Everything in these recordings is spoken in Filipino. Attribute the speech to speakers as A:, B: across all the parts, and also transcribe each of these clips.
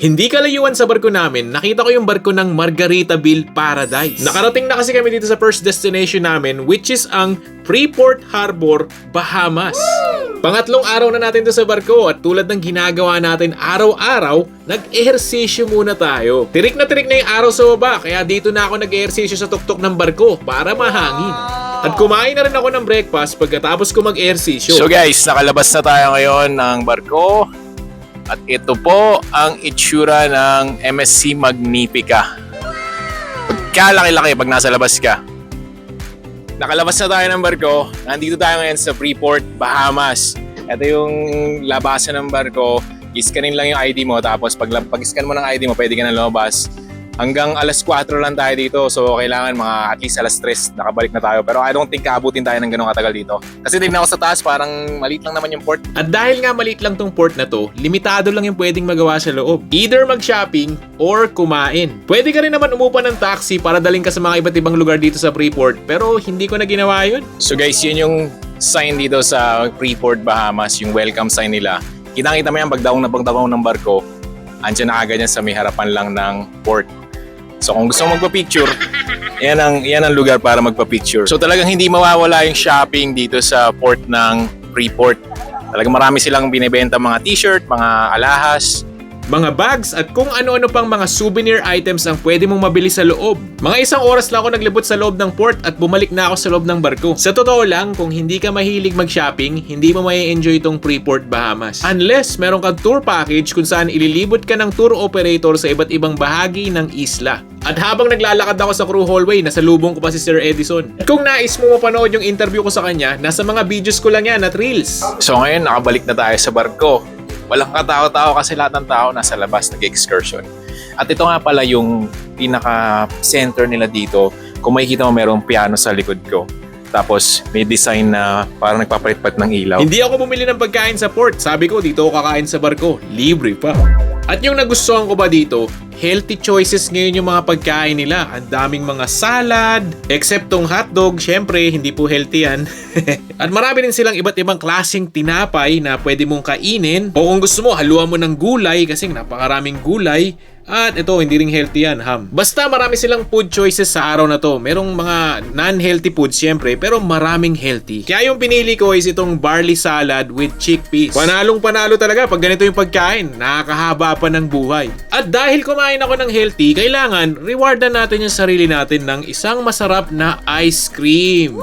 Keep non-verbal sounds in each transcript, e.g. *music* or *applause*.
A: Hindi kalayuan sa barko namin, nakita ko yung barko ng Margaritaville Paradise. Nakarating na kasi kami dito sa first destination namin which is ang Freeport Harbor, Bahamas. Pangatlong araw na natin to sa barko at tulad ng ginagawa natin araw-araw, nag-ehersisyo muna tayo. Tirik na tirik na yung araw sa baba kaya dito na ako nag-ehersisyo sa tuktok ng barko para mahangin. At kumain na rin ako ng breakfast pagkatapos ko mag-ehersisyo.
B: So guys, nakalabas na tayo ngayon ng barko. At ito po ang itsura ng MSC Magnifica. Kalaki-laki pag nasa labas ka. Nakalabas na tayo ng barko. Nandito tayo ngayon sa Freeport, Bahamas. Ito yung labasan ng barko. Iskanin lang yung ID mo tapos pag, pag iskan mo ng ID mo, pwede ka na lumabas. Hanggang alas 4 lang tayo dito. So kailangan mga at least alas 3 nakabalik na tayo. Pero I don't think kaabutin tayo ng ganong katagal dito. Kasi tingnan ko sa taas, parang maliit lang naman yung port.
A: At dahil nga maliit lang tong port na to, limitado lang yung pwedeng magawa sa loob. Either mag-shopping or kumain. Pwede ka rin naman umupa ng taxi para daling ka sa mga iba't ibang lugar dito sa Freeport, pero hindi ko na ginawa yun.
B: So guys, yun yung sign dito sa Freeport, Bahamas, yung welcome sign nila. Kitang-kita mo yan pag daong na pagdaong ng barko, andyan na agad yan sa may harapan lang ng port. So kung gusto mo magpa-picture, yan ang, yan ang lugar para magpa-picture. So talagang hindi mawawala yung shopping dito sa port ng Freeport. Talagang marami silang binibenta mga t-shirt, mga alahas,
A: Mga bags at kung ano-ano pang mga souvenir items ang pwede mong mabili sa loob. Mga isang oras lang ako naglibot sa loob ng port at bumalik na ako sa loob ng barko. Sa totoo lang, kung hindi ka mahilig mag-shopping, hindi mo may enjoy itong Freeport Bahamas. Unless meron kang tour package kung saan ililibot ka ng tour operator sa iba't ibang bahagi ng isla. At habang naglalakad ako sa crew hallway, nasa lubong ko pa si Sir Edison. At kung nais mo mapanood yung interview ko sa kanya, nasa mga videos ko lang yan at reels.
B: So ngayon, nakabalik na tayo sa barko. Walang katao-tao kasi lahat ng tao nasa labas nag-excursion. At ito nga pala yung pinaka-center nila dito. Kung makikita mo, merong piano sa likod ko. Tapos may design na parang nagpapalit-palit ng ilaw.
A: Hindi ako bumili ng pagkain sa port. Sabi ko, dito ako kakain sa barko. Libre pa. At yung nagustuhan ko ba dito, healthy choices ngayon yung mga pagkain nila. Ang daming mga salad, except tong hotdog, syempre, hindi po healthy yan. *laughs* At marami din silang iba't ibang klaseng tinapay na pwede mong kainin. O kung gusto mo, haluan mo ng gulay kasi napakaraming gulay. At ito, hindi ring healthy yan, ham. Basta marami silang food choices sa araw na to. Merong mga non-healthy foods syempre, pero maraming healthy. Kaya yung pinili ko is itong barley salad with chickpeas. Panalong panalo talaga pag ganito yung pagkain. Nakakahaba pa ng buhay. At dahil kumain ako ng healthy, kailangan rewardan natin yung sarili natin ng isang masarap na ice cream.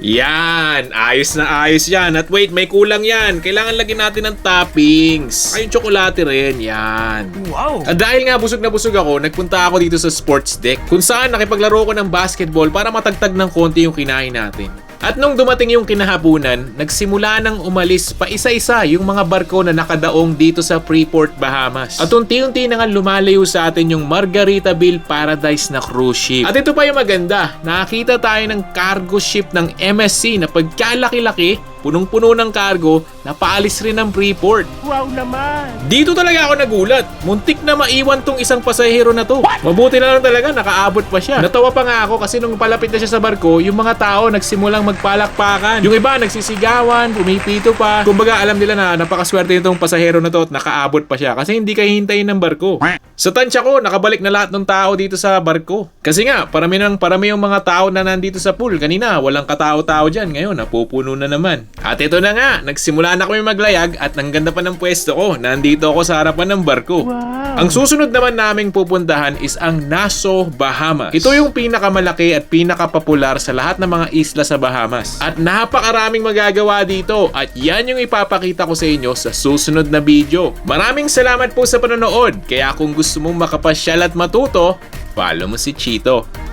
A: Yan! Ayos na ayos yan. At wait, may kulang yan. Kailangan lagyan natin ng toppings. Ay, yung tsokolate rin. Yan.
C: Wow!
A: At dahil nga busog na busog ako, nagpunta ako dito sa sports deck kung saan nakipaglaro ko ng basketball para matagtag ng konti yung kinain natin. At nung dumating yung kinahapunan, nagsimula nang umalis pa isa-isa yung mga barko na nakadaong dito sa Freeport, Bahamas. At unti-unti na nga lumalayo sa atin yung Margaritaville Paradise na cruise ship. At ito pa yung maganda, nakakita tayo ng cargo ship ng MSC na pagkalaki-laki, punong-puno ng cargo, napaalis rin ng Freeport.
C: Wow naman!
A: Dito talaga ako nagulat. Muntik na maiwan tong isang pasahero na to. Mabuti na lang talaga nakaabot pa siya. Natawa pa nga ako kasi nung palapit na siya sa barko, yung mga tao nagsimulang magpalakpakan. Yung iba nagsisigawan, pumipito pa. Kumbaga alam nila na napakaswerte nitong pasahero na to at nakaabot pa siya kasi hindi kayo hintayin ng barko. Sa tansya ko, nakabalik na lahat ng tao dito sa barko. Kasi nga, parami ng parami yung mga tao na nandito sa pool. Kanina, walang katao-tao dyan. Ngayon, napupuno na naman. At ito na nga, nagsimula na kami maglayag at ang ganda pa ng pwesto ko. Nandito ako sa harapan ng barko.
C: Wow!
A: Ang susunod naman naming pupuntahan is ang Nassau, Bahamas. Ito yung pinakamalaki at pinakapopular sa lahat ng mga isla sa Bahamas. At napakaraming magagawa dito at yan yung ipapakita ko sa inyo sa susunod na video. Maraming salamat po sa panonood. Kaya kung gusto mong makapasyal at matuto, follow mo si Chito.